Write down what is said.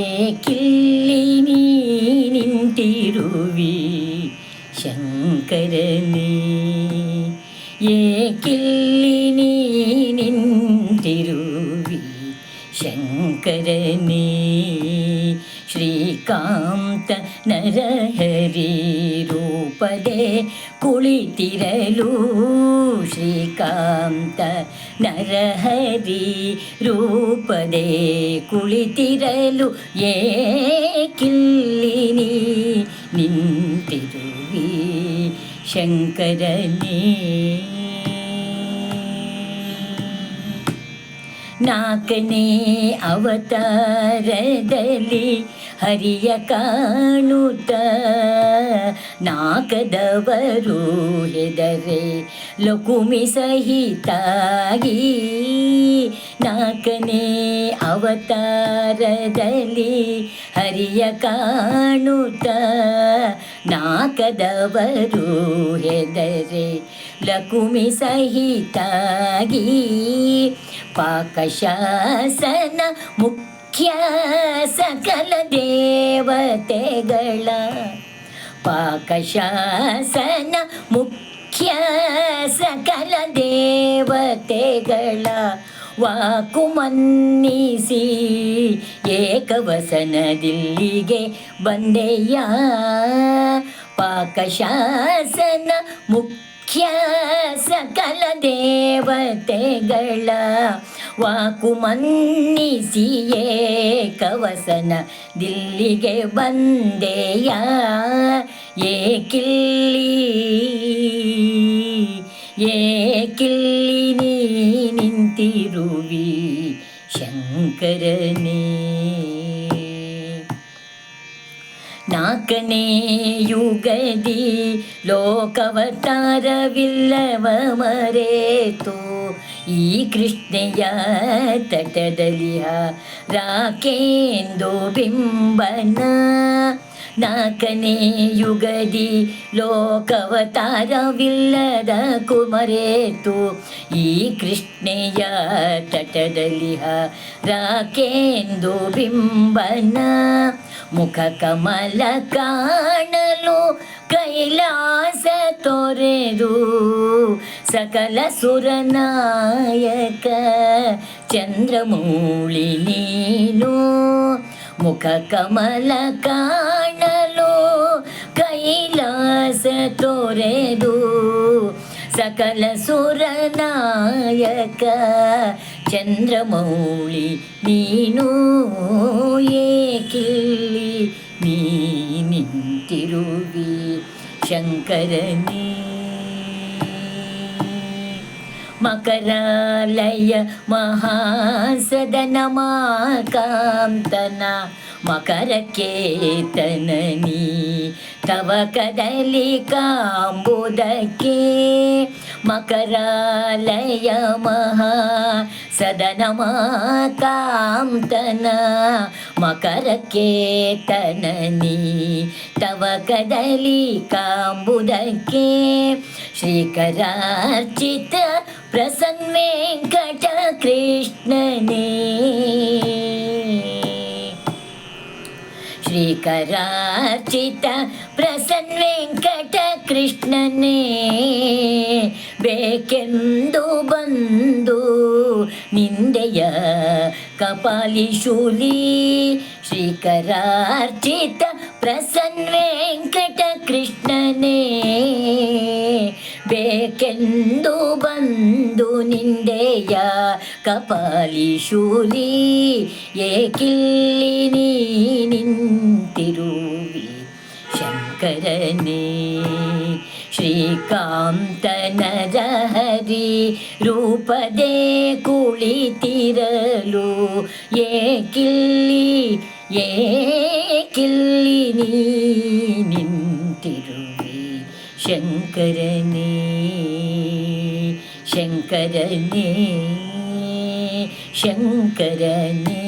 ಏಕಿಲ್ಲಿ ನೀ ನಿಂತಿರುವಿ ಶಂಕರನೇ ಏಕಿಲ್ಲಿ ನೀ ನಿಂತಿರುವಿ ಶಂಕರನೇ ಶ್ರೀಕಾಂತ ನರಹರಿ ರೂಪದೆ ಕುಳಿತಿರಲು ಶ್ರೀಕಾಂತ ನರಹರಿ ರೂಪದೆ ಕುಳಿತಿರಲು ಏಕಿಲ್ಲಿ ನೀ ನಿಂತಿರುವಿ ಶಂಕರನೇ. ನಾಲ್ಕನೇ ಅವತಾರದಲ್ಲಿ ಹರಿಯ ಕಾಣುತ್ತ ನಾಕದವರು ಹೆದರೆ ಲಕುಮಿ ಸಹಿತಾಗಿ ನಾಲ್ಕನೇ ಅವತಾರದಲ್ಲಿ ಹರಿಯ ಕಾಣುತ್ತ ನಾಕದವರು ಹೆದರೆ ಲಕುಮಿ ಸಹಿತಾಗಿ ಪಾಕಶಾಸನ ಮುಖ್ಯ ಸಕಲ ದೇವತೆಗಳ ಪಾಕಶಾಸನ ಮುಖ್ಯ ಸಕಲ ದೇವತೆಗಳ ವಾಕು ಮನ್ನಿಸಿ ಏಕವಸನದಿಲ್ಲಿಗೆ ಬಂದೆಯ? ಪಾಕಶಾಸನ ಮುಖ್ಯ ಸಕಲ ದೇವತೆಗಳ ವಾಕು ಮನ್ನಿಸಿಯೇ ಕವಸನ ದಿಲ್ಲಿಗೆ ಬಂದೆಯ ಏಕಿಲ್ಲಿ ಏಕಿಲ್ಲಿ ನೀ ನಿಂತಿರುವಿ ಶಂಕರನೇ. ನಾಲ್ಕನೇ ಯುಗದಿ ಲೋಕವತಾರವಿಲ್ಲವ ಮರೆತು ಈ ಕೃಷ್ಣೆಯ ತಟದಲ್ಲಿ ರಾಕೇಂದು ಬಿಂಬನ ನಾಲ್ಕನೇ ಯುಗದಿ ಲೋಕವತಾರವಿಲ್ಲದ ಕುಮರೇತು, ಈ ಕೃಷ್ಣೆಯ ತಟದಲ್ಲಿ ರಾಕೇಂದು ಬಿಂಬನ ಮುಖ ಕಮಲ ಕಾಣಲು ಕೈಲಾಸ ತೊರೆದು ಸಕಲ ಸುರನಾಯಕ ಚಂದ್ರಮೂಳಿ ನೀನು ಮುಖ ಕಮಲ ಕಾಣಲು ಕೈಲಾಸ ತೊರೆದು ಸಕಲ ಸುರನಾಯಕ ಚಂದ್ರಮೌಳಿ ನೀನು ಏಕಿಲ್ಲಿ ನೀ ನಿಂತಿರುವಿ ಶಂಕರನೇ మకరాలయ మహాసదనమాకాంతన మకరకేతనని తవ కదలికాంబుదకే మకరాలయ మహా సదనమాకాంతన ಮಕರಾಲಯ ಮಹಾ ಸದನ ಮಾಕಾಂತನ ಮಕರಕೇತನ ನೀ ತವ ಕದಲಿ ಕಾಂಬುದಕ್ಕೆ ಶ್ರೀಕರಾರ್ಚಿತ ಪ್ರಸನ್ನ ವೆಂಕಟ ಕೃಷ್ಣನೇ ಶ್ರೀಕರಾರ್ಚಿತ ಪ್ರಸನ್ನ ವೆಂಕಟ ಕೃಷ್ಣನೇ ಬೇಕೆಂದು ಬಂದು ನಿಂದೆಯ ಕಪಾಲಿ ಶೂಲಿ ಶ್ರೀಕರಾರ್ಚಿತ ಪ್ರಸನ್ನ ವೆಂಕಟ ಕೃಷ್ಣನೇ ಬೇಕೆಂದು ಬಂದು ನಿಂದೆಯ ಕಪಾಲಿ ಶೂಲಿ ಏಕಿಲ್ಲಿ ನೀ ನಿಂತಿರುವಿ ಶಂಕರನೇ ಶ್ರೀಕಾಂತ ನರಹರಿ ರೂಪದೇ ಕುಳಿತಿರಲು ಏಕಿಲ್ಲಿ ಏಕಿಲ್ಲಿ ನೀ ನಿಂತಿರುವಿ ಶಂಕರನೇ ಶಂಕರನೇ ಶಂಕರನೇ